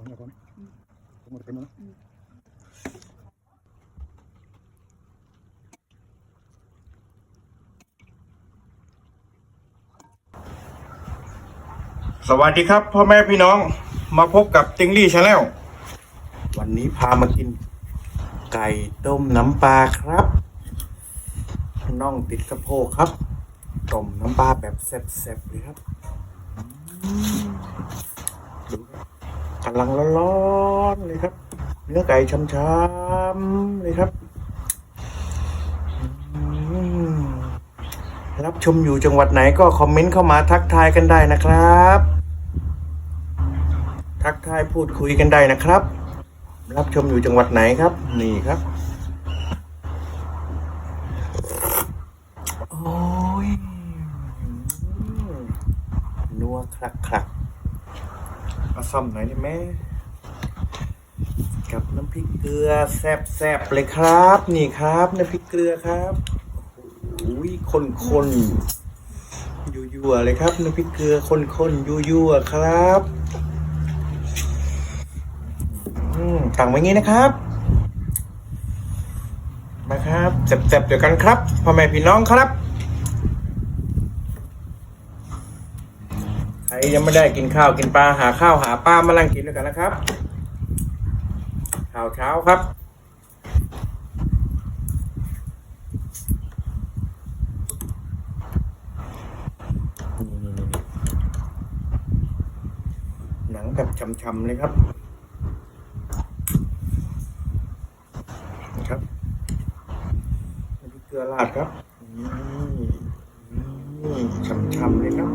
องอย่างก่อนหมดเต็มแล้วสวัสดีครับพ่อแม่พี่น้องมาพบกับติงลี่ชาแนลวันนี้พามากิน ไก่ต้มน้ำปลาครับน่องติดสะโพกครับต้มน้ำปลาแบบแซ่บๆเลยครับดูครับ กำลังร้อนๆเลยครับ เนื้อไก่ช้ำๆเลยครับรับชมอยู่จังหวัดไหนก็คอมเมนต์เข้ามาทักทายกันได้นะครับ ทักทายพูดคุยกันได้นะครับ รับชมอยู่จังหวัดไหนครับ นี่ครับโอ้ยนัวคลักคลัก มาซ่อมหน่อยได้ไหมกับน้ำพริกเกลือแซ่บๆเลยครับ นี่ครับ น้ำพริกเกลือครับอุ้ยคนคนๆยั่วๆเลยครับน้ำพริกเกลือคนคนๆยั่วๆครับอืมตั้งไว้งี้นะครับมาครับเจ็บๆเดียวกันครับพ่อแม่พี่น้องครับ ใครยังไม่ได้กินข้าวกินปลาหาข้าวหาปลามาลังกินด้วยกันนะครับข้าวเช้าครับหนังแบบช่ำๆเลยครับนะครับน้ำพริกเกลือราดครับช่ำๆเลยครับ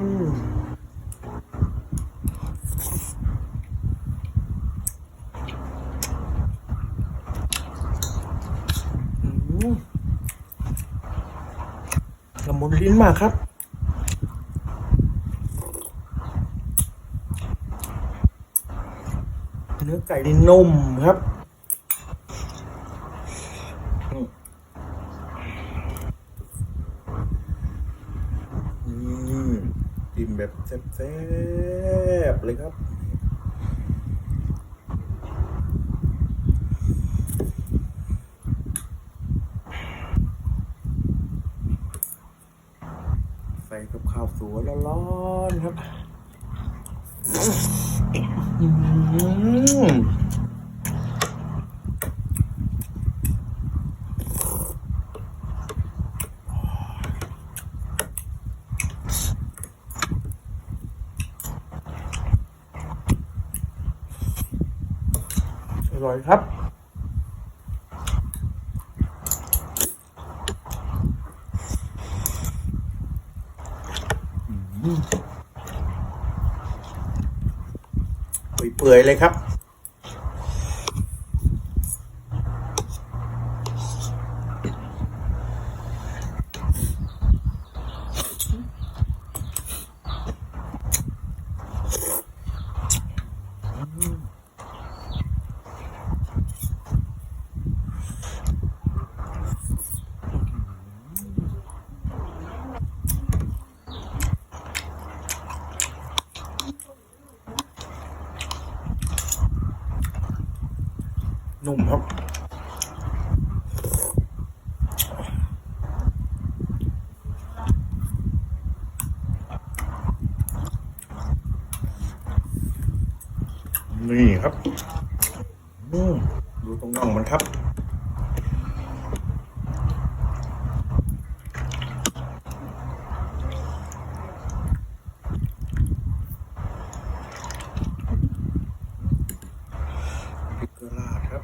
อืมอืม ละ มุนลิ้นมากครับ เนื้อไก่นี่นุ่มครับอืมจิ้มแบบแซ่บๆเลยครับ ใส่กับข้า วร้อนๆครับอืมอร่อยครับ เปื่อยๆเลยครับ นุ่มครับนี่ครับดูตรงน่องมันครับ พริกเกลือราดครับ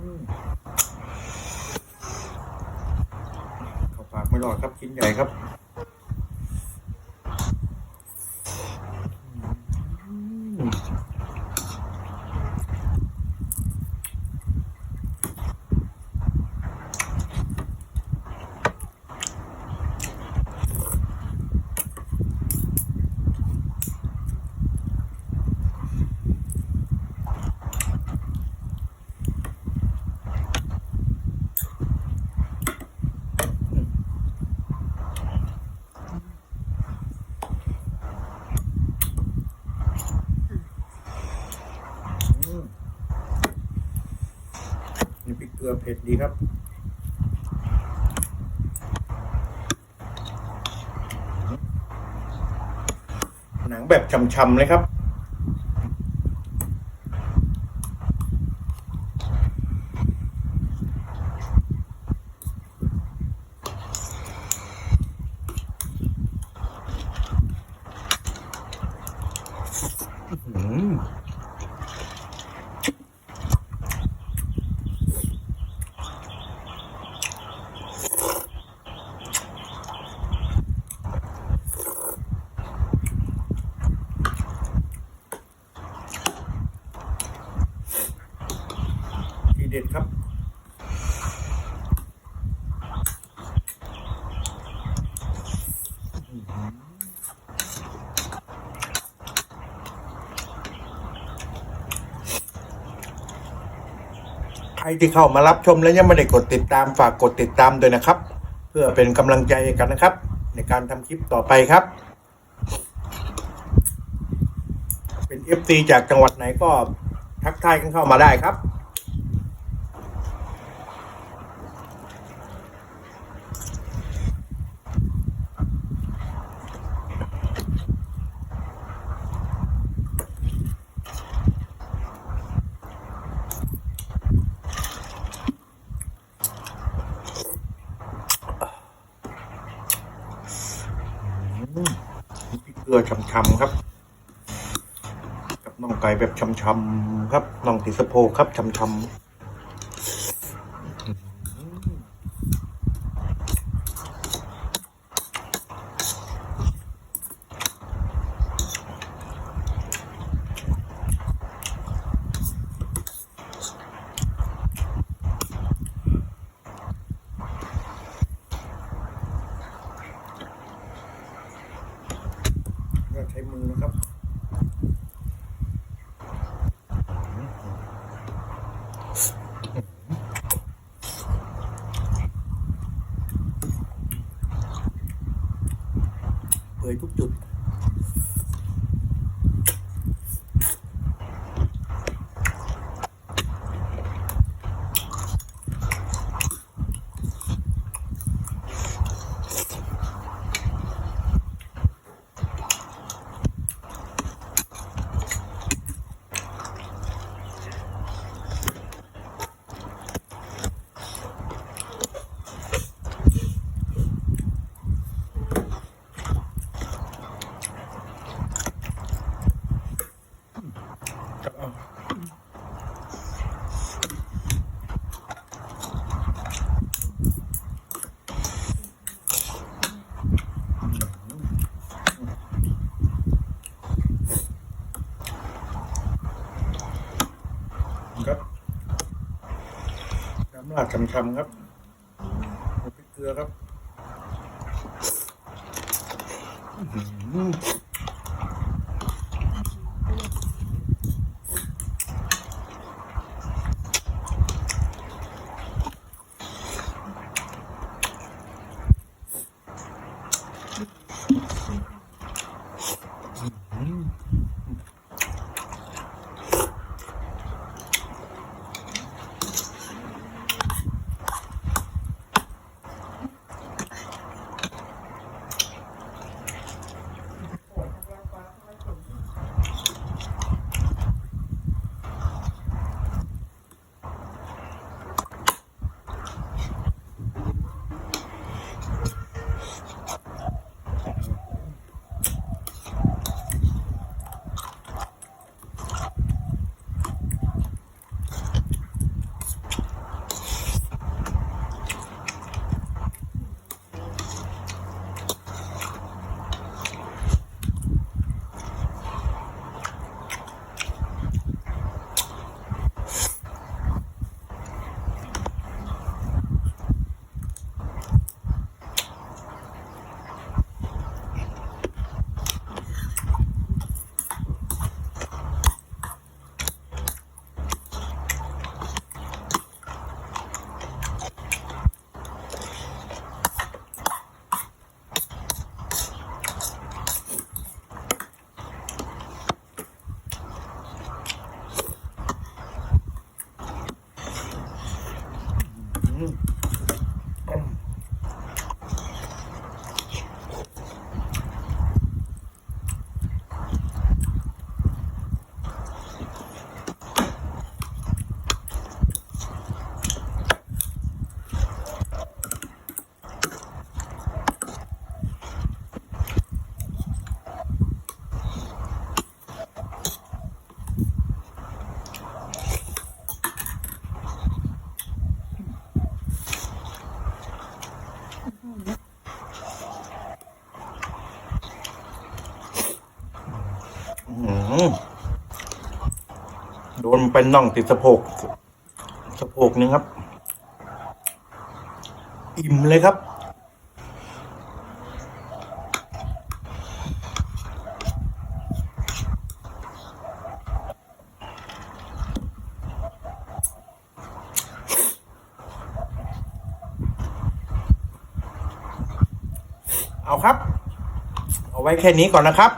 อืมเข้าปากไม่รอด ครับชิ้นใหญ่ครับ เผ็ดดีครับหนังแบบช่ำๆเลยครับ รที่เข้ามารับชมแล้วยังไม่ได้กดติดตามฝากกดติดตามด้วยนะครับ เพื่อเป็นกำลังใจกันนะครับ ในการทำคลิปต่อไปครับ เป็น FC จากจังหวัดไหนก็ทักทายกันเข้ามาได้ครับ พริกเก ลือช่ำๆครับ กับน่องไก่แบบช่ำๆครับน่องติดสะโพกครับช่ำๆก็ใช้มือนะครับ เผย ทุกจุด ครับ น้ำ ลาดช่ำๆครับพริกเกลือครับ โดนเป็นน่องติดสะโพกสะโพกหนึงครับ อิ่มเลยครับเอาครับ เอาไว้แค่นี้ก่อนนะครับ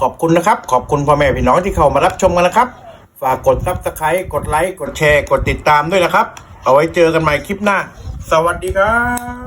ขอบคุณนะครับ ขอบคุณพ่อแม่พี่น้องที่เข้ามารับชมกันนะครับ ฝากกดซับสไครต์กดไลค์ กดแชร์ กดติดตามด้วยนะครับ เอาไว้เจอกันใหม่คลิปหน้า สวัสดีครับ